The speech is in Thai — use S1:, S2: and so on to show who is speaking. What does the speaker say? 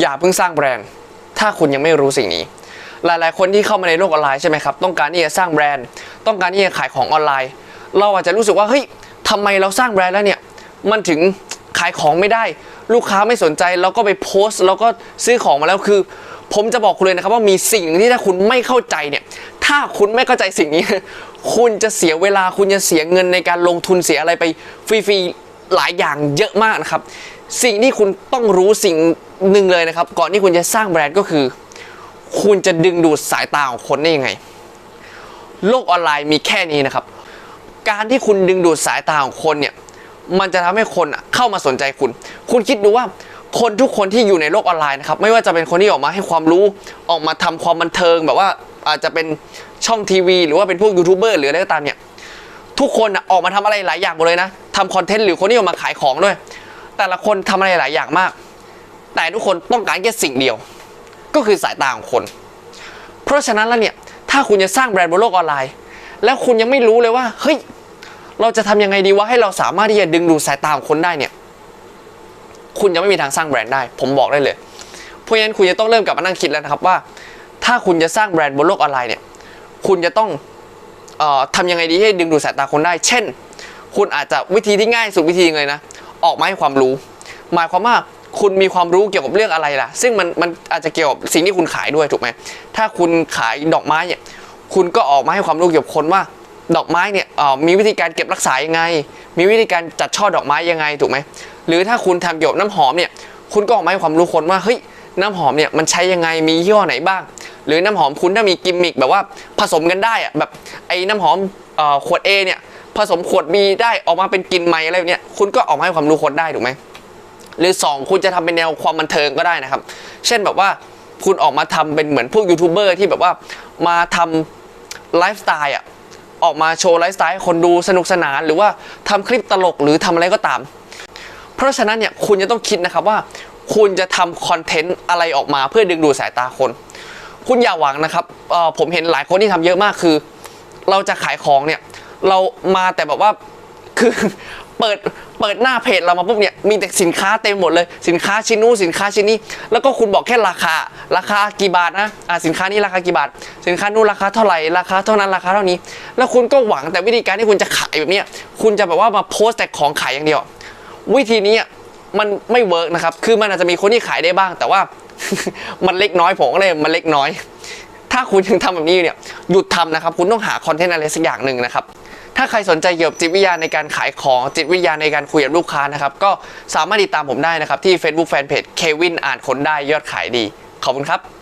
S1: อย่าเพิ่งสร้างแบรนด์ ถ้าคุณยังไม่รู้สิ่งนี้ หลายๆ คนที่เข้ามาในโลกออนไลน์ใช่ไหมครับ ต้องการที่จะสร้างแบรนด์ ต้องการที่จะขายของออนไลน์ เราอาจจะรู้สึกว่าเฮ้ยทำไมเราสร้างแบรนด์แล้วเนี่ย มันถึงขายของไม่ได้ ลูกค้าไม่สนใจเราก็ไปโพสต์แล้วก็ซื้อของมาแล้วคือ ผมจะบอกคุณเลยนะครับว่ามีสิ่งที่ถ้าคุณไม่เข้าใจเนี่ย ถ้าคุณไม่เข้าใจสิ่งนี้ คุณจะเสียเวลาคุณจะเสียเงินในการลงทุนเสียอะไรไปฟรีๆหลายอย่างเยอะมากนะครับ สิ่งที่คุณต้องรู้สิ่ง หนึ่งเลยนะครับ ก่อนที่คุณจะสร้างแบรนด์ก็คือ คุณจะดึงดูดสายตาของคนได้ยังไง โลกออนไลน์มีแค่นี้นะครับ การที่คุณดึงดูดสายตาของคนเนี่ย มันจะทำให้คนเข้ามาสนใจคุณ คุณคิดดูว่าคนทุกคนที่อยู่ในโลกออนไลน์นะครับ ไม่ว่าจะเป็นคนที่ออกมาให้ความรู้ออกมาทำความบันเทิง แบบว่าอาจจะเป็นช่องทีวี หรือว่าเป็นพวกยูทูบเบอร์หรืออะไรก็ตามเนี่ยทุกคนอออกมาทำอะไรหลายอย่างหมดเลยนะทำคอนเทนต์หรือคนที่ออกมาขายของด้วย แต่ละคนทำอะไรหลายอย่างมาก แต่ทุกคนต้องการแค่สิ่งเดียว ก็คือสายตาของคน เพราะฉะนั้นแล้วเนี่ยถ้าคุณจะสร้างแบรนด์บนโลกออนไลน์ แล้วคุณยังไม่รู้เลยว่าเฮ้ยเราจะทำยังไงดีว่าให้เราสามารถที่จะดึงดูดสายตาของคนได้เนี่ยคุณจะไม่มีทางสร้างแบรนด์ได้ ผมบอกได้เลย เพราะฉะนั้นคุณจะต้องเริ่มกลับมานั่งคิดแล้วนะครับว่า ถ้าคุณจะสร้างแบรนด์บนโลกออนไลน์เนี่ยคุณจะต้องออทำยังไงดีให้ดึงดูดสายตาคนได้ เช่น คุณอาจจะวิธีที่ง่ายสุดวิธีเลยนะ ออกมาให้ความรู้ หมายความว่า คุณมีความรู้เกี่ยวกับเรื่องอะไรล่ะ ซึ่งมันมันอาจจะเกี่ยวกับสิ่งที่คุณขายด้วยถูกไหมถ้าคุณขายดอกไม้เนี่ยคุณก็ออกมาให้ความรู้เกี่ยวกับคนว่าดอกไม้เนี่ยมีวิธีการเก็บรักษายังไง มีวิธีการจัดช่อดอกไม้ยังไงถูกไหมหรือถ้าคุณทำเกี่ยวกับน้ำหอมเนี่ยคุณก็ออกมาให้ความรู้คนว่าเฮ้ยน้ำหอมเนี่ยมันใช้ยังไงมียี่ห้อไหนบ้าง หรือน้ำหอมคุณถ้ามีกิมมิคแบบว่าผสมกันได้อะแบบไอ้น้ำหอมขวด A เนี่ยผสมขวด B ได้ออกมาเป็นกลิ่นใหม่อะไรเนี้ยคุณก็ออกมาให้ความรู้คนได้ถูกไหม หรือ 2 คุณจะทำเป็นแนวความบันเทิงก็ได้นะครับ เช่นแบบว่าคุณออกมาทำเป็นเหมือนพวกยูทูบเบอร์ที่แบบว่ามาทำไลฟ์สไตล์อะออกมาโชว์ไลฟ์สไตล์ให้คนดูสนุกสนาน หรือว่าทำคลิปตลกหรือทำอะไรก็ตาม เพราะฉะนั้นเนี่ยคุณจะต้องคิดนะครับว่า คุณจะทำคอนเทนต์อะไรออกมาเพื่อดึงดูดสายตาคน คุณอย่าหวังนะครับผมเห็นหลายคนที่ทำเยอะมากคือ เราจะขายของเนี่ยเรามาแต่แบบว่าคือเปิด เปิดหน้าเพจเรามาปุ๊บเนี่ยมีแต่สินค้าเต็มหมดเลย สินค้าชิ้นนู้นสินค้าชิ้นนี้ แล้วก็คุณบอกแค่ราคา ราคากี่บาทนะอ่าสินค้านี้ราคากี่บาท สินค้านู้นราคาเท่าไหร่ราคาเท่านั้นราคาเท่านี้ แล้วคุณก็หวังแต่วิธีการที่คุณจะขายแบบเนี้ยคุณจะแบบว่ามาโพสต์แต่ของขายอย่างเดียว วิธีนี้มันไม่เวิร์กนะครับคือมันอาจจะมีคนที่ขายได้บ้าง แต่ว่ามันเล็กน้อยผมก็เลยมันเล็กน้อยถ้าคุณยังทำแบบนี้เนี่ยหยุดทำนะครับ คุณต้องหาคอนเทนต์อะไรสักอย่างหนึ่งนะครับ ถ้าใครสนใจเกี่ยวกับจิตวิทยาในการขายของจิตวิทยาในการคุยกับลูกค้านะครับ ก็สามารถติดตามผมได้นะครับ ที่ Facebook Fanpage เควินอ่านคนได้ยอดขายดี ขอบคุณครับ